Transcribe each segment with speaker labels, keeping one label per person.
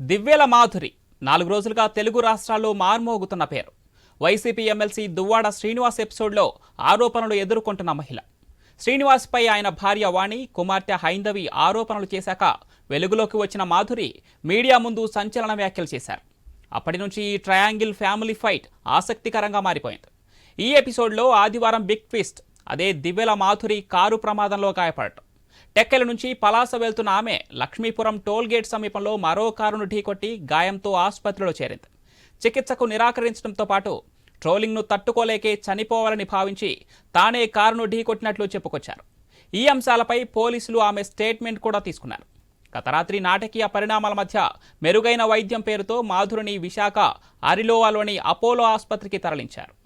Speaker 1: దివ్యల మాధురి నాలుగు రోజులుగా తెలుగు రాష్ట్రాల్లో మార్మోగుతున్న పేరు. వైసీపీ ఎమ్మెల్సీ దువ్వాడ శ్రీనివాస్ ఎపిసోడ్లో ఆరోపణలు ఎదుర్కొంటున్న మహిళ. శ్రీనివాస్పై ఆయన భార్య వాణి కుమార్తె హైందవి ఆరోపణలు చేశాక వెలుగులోకి వచ్చిన మాధురి మీడియా ముందు సంచలన వ్యాఖ్యలు చేశారు. అప్పటి నుంచి ఈ ట్రయాంగిల్ ఫ్యామిలీ ఫైట్ ఆసక్తికరంగా మారిపోయింది. ఈ ఎపిసోడ్లో ఆదివారం బిగ్ ట్విస్ట్ అదే దివ్యల మాధురి కారు ప్రమాదంలో గాయపడటం. టెక్కెల నుంచి పలాస వెళ్తున్న ఆమె లక్ష్మీపురం టోల్ గేట్ సమీపంలో మరో కారును ఢీకొట్టి గాయంతో ఆసుపత్రిలో చేరింది. చికిత్సకు నిరాకరించడంతో పాటు ట్రోలింగ్ను తట్టుకోలేకే చనిపోవాలని భావించి తానే కారును ఢీకొట్టినట్లు చెప్పుకొచ్చారు. ఈ అంశాలపై పోలీసులు ఆమె స్టేట్మెంట్ కూడా తీసుకున్నారు. గత రాత్రి నాటకీయ పరిణామాల మధ్య మెరుగైన వైద్యం పేరుతో మాధురిని విశాఖ అరిలోవాలోని అపోలో ఆసుపత్రికి తరలించారు.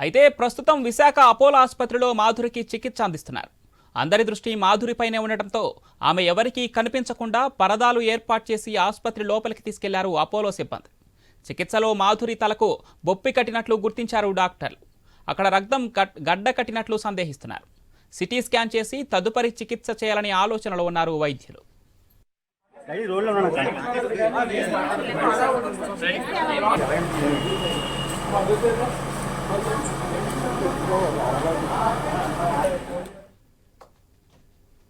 Speaker 1: అయితే ప్రస్తుతం విశాఖ అపోలో ఆసుపత్రిలో మాధురికి చికిత్స అందిస్తున్నారు. అందరి దృష్టి మాధురిపైనే ఉండటంతో ఆమె ఎవరికీ కనిపించకుండా పరదాలు ఏర్పాటు చేసి ఆసుపత్రి లోపలికి తీసుకెళ్ళారు అపోలో సిబ్బంది. చికిత్సలో మాధురి తలకు బొప్పి కట్టినట్లు గుర్తించారు డాక్టర్లు. అక్కడ రక్తం గడ్- గడ్డ కట్టినట్లు సందేహిస్తున్నారు. సిటీ స్కాన్ చేసి తదుపరి చికిత్స చేయాలని ఆలోచనలో ఉన్నారు వైద్యులు.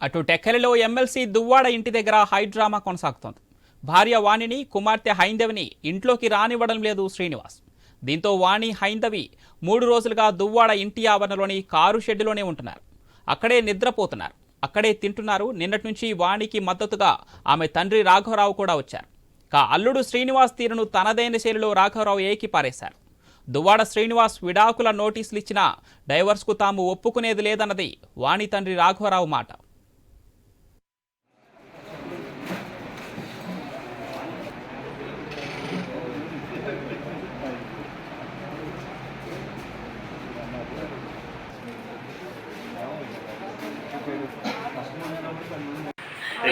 Speaker 1: అటు టెక్కలిలో ఎమ్మెల్సీ దువ్వాడ ఇంటి దగ్గర హై డ్రామా కొనసాగుతోంది. భార్య వాణిని కుమార్తె హైందవిని ఇంట్లోకి రానివ్వడం లేదు శ్రీనివాస్. దీంతో వాణి హైందవి మూడు రోజులుగా దువ్వాడ ఇంటి ఆవరణలోని కారు షెడ్డులోనే ఉంటున్నారు. అక్కడే నిద్రపోతున్నారు. అక్కడే తింటున్నారు. నిన్నటి నుంచి వాణికి మద్దతుగా ఆమె తండ్రి రాఘవరావు కూడా వచ్చారు. కా అల్లుడు శ్రీనివాస్ తీరును తనదైన శైలిలో రాఘవరావు ఏకి పారేశారు దువ్వాడ శ్రీనివాస్ విడాకుల నోటీసులు ఇచ్చినా డైవర్స్కు తాము ఒప్పుకునేది లేదన్నది వాణి తండ్రి రాఘవరావు మాట.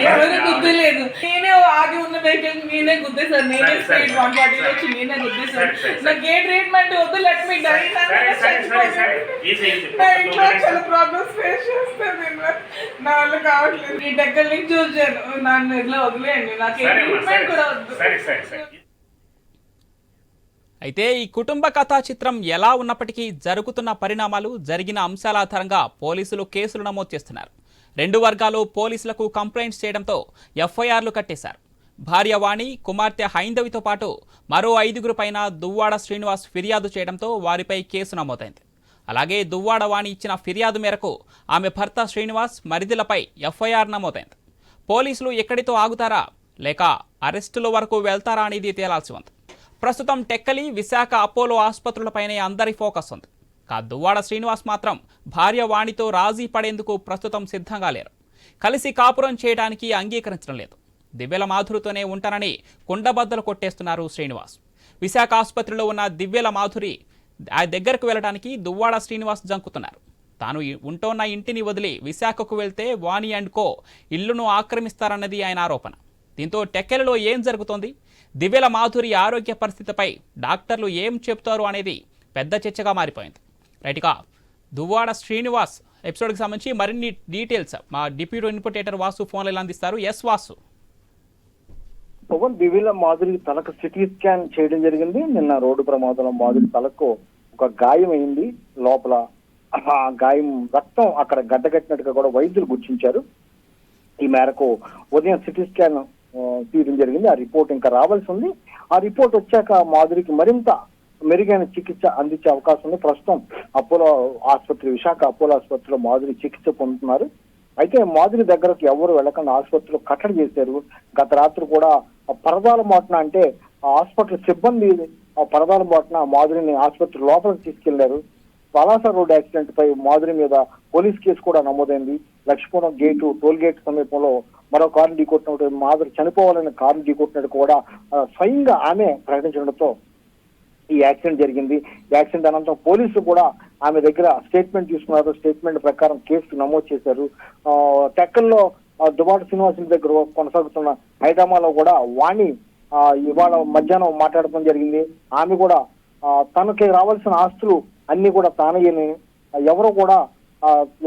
Speaker 2: ఎవరు గుద్దలేదు నేనే ఆగి ఉన్న వెహికల్ నేనే గుద్దేశాను నేనే
Speaker 3: సరే, సరే,
Speaker 2: స్పీడ్ వన్ ఫార్టీ
Speaker 3: సరే.
Speaker 2: వచ్చి నేనే గుద్దేశాను
Speaker 3: సరే, సరే, సరే.
Speaker 2: నాకు ఏ ట్రీట్మెంట్ వద్దు లెట్ మీ డై
Speaker 3: సరే, సరే, సరే, సరే. Easy, easy.
Speaker 2: నా ఇంట్లో చాలా ప్రాబ్లమ్స్ ఫేస్ చేస్తాను నేను నా వల్ల కావట్లేదు ఈ దగ్గర నుంచి చూసాను నన్ను ఇట్లా వదిలేయండి నాకు ఏ
Speaker 3: సరే అమ్మా, సరే.
Speaker 2: ట్రీట్మెంట్ కూడా వద్దు
Speaker 3: సరే సరే సరే
Speaker 1: అయితే ఈ కుటుంబ కథా చిత్రం ఎలా ఉన్నప్పటికీ జరుగుతున్న పరిణామాలు జరిగిన అంశాల ఆధారంగా పోలీసులు కేసులు నమోదు చేస్తున్నారు రెండు వర్గాలు పోలీసులకు కంప్లైంట్స్ చేయడంతో ఎఫ్ఐఆర్లు కట్టేశారు. భార్య వాణి కుమార్తె హైందవితో పాటు మరో ఐదుగురు పైన దువ్వాడ శ్రీనివాస్ ఫిర్యాదు చేయడంతో వారిపై కేసు నమోదైంది. అలాగే దువ్వాడ వాణి ఇచ్చిన ఫిర్యాదు మేరకు ఆమె భర్త శ్రీనివాస్ మరిదిలపై ఎఫ్ఐఆర్ నమోదైంది. పోలీసులు ఎక్కడితో ఆగుతారా? లేక అరెస్టుల వరకు వెళ్తారా అనేది తేలాల్సి ఉంది. ప్రస్తుతం టెక్కలి విశాఖ అపోలో ఆసుపత్రులపైనే అందరి ఫోకస్ ఉంది. కా దువ్వాడ శ్రీనివాస్ మాత్రం భార్య వాణితో రాజీ పడేందుకు ప్రస్తుతం సిద్ధంగా లేరు. కలిసి కాపురం చేయడానికి అంగీకరించడం లేదు. దివ్యల మాధురితోనే ఉంటానని కుండబద్దలు కొట్టేస్తున్నారు శ్రీనివాస్. విశాఖ ఆసుపత్రిలో ఉన్న దివ్యల మాధురి ఆ దగ్గరకు వెళ్ళడానికి దువ్వాడ శ్రీనివాస్ జంకుతున్నారు. తాను ఉంటోన్న ఇంటిని వదిలి విశాఖకు వెళ్తే వాణి అండ్ కో ఇల్లును ఆక్రమిస్తారన్నది ఆయన ఆరోపణ. దీంతో టెక్కెలలో ఏం జరుగుతోంది? దివ్యల మాధురి ఆరోగ్య పరిస్థితిపై డాక్టర్లు ఏం చెప్తారు అనేది పెద్ద చర్చగా మారిపోయింది. రైట్గా దువ్వాడ శ్రీనివాస్ ఎపిసోడ్కి సంబంధించి మరిన్ని డీటెయిల్స్ మా డిప్యూటీ ఇన్పుటేటర్ వాసు ఫోన్లో అందిస్తారు. ఎస్ వాసు.
Speaker 4: పవన్ దివ్యల మాధురి తలకు సిటీ స్కాన్ చేయడం జరిగింది. నిన్న రోడ్డు ప్రమాదంలో మాధురి తలకు ఒక గాయం అయింది. లోపల ఆ గాయం రక్తం అక్కడ గడ్డగట్టినట్టుగా కూడా వైద్యులు గుర్తించారు. ఈ మేరకు ఉదయం సిటీ స్కాన్ తీయడం జరిగింది. ఆ రిపోర్ట్ ఇంకా రావాల్సి ఉంది. ఆ రిపోర్ట్ వచ్చాక మాధురికి మరింత మెరుగైన చికిత్స అందించే అవకాశం ఉంది. ప్రస్తుతం అపోలో ఆసుపత్రి విశాఖ అపోలో ఆసుపత్రిలో మాధురి చికిత్స పొందుతున్నారు. అయితే మాధురి దగ్గరకు ఎవరు వెళ్ళకుండా ఆసుపత్రిలో కట్టడి చేశారు. గత రాత్రి కూడా ఆ పరదాల మాటన అంటే ఆ హాస్పిటల్ సిబ్బంది ఆ పరదాల మాటన మాధురిని ఆసుపత్రి లోపలికి తీసుకెళ్ళారు. పలాస రోడ్ యాక్సిడెంట్ పై మాధురి మీద పోలీస్ కేసు కూడా నమోదైంది. లక్ష్మీపురం గేటు టోల్ గేట్ సమీపంలో మరో కారు ఢీకొట్టినట్టు మాధురి చనిపోవాలని కారు ఢీకొట్టినట్టు కూడా స్వయంగా ఆమె ప్రకటించడంతో ఈ యాక్సిడెంట్ జరిగింది. యాక్సిడెంట్ అనంతరం పోలీసులు కూడా ఆమె దగ్గర స్టేట్మెంట్ తీసుకున్నారు. స్టేట్మెంట్ ప్రకారం కేసు నమోదు చేశారు. టెక్కల్లో దుబాటు శ్రీనివాసుల దగ్గర కొనసాగుతున్న హైదరాబాద్లో కూడా వాణి ఇవాళ మధ్యాహ్నం మాట్లాడటం జరిగింది. ఆమె కూడా తనకి రావాల్సిన ఆస్తులు అన్ని కూడా తానయ్యని ఎవరు కూడా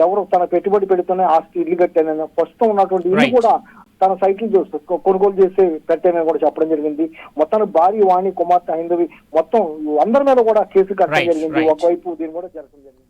Speaker 4: ఎవరు తన పెట్టుబడి పెడుతున్న ఆస్తి ఇల్లు కట్టానని ప్రస్తుతం ఉన్నటువంటి ఇల్లు. కూడా తన సైకిల్ కొనుగోలు చేసి పెట్టానని కూడా చెప్పడం జరిగింది. మొత్తానికి భారీ వాణి కుమార్తె హైందవి మొత్తం అందరి మీద కూడా కేసు కట్టడం జరిగింది. ఒకవైపు దీన్ని కూడా జరగడం జరిగింది.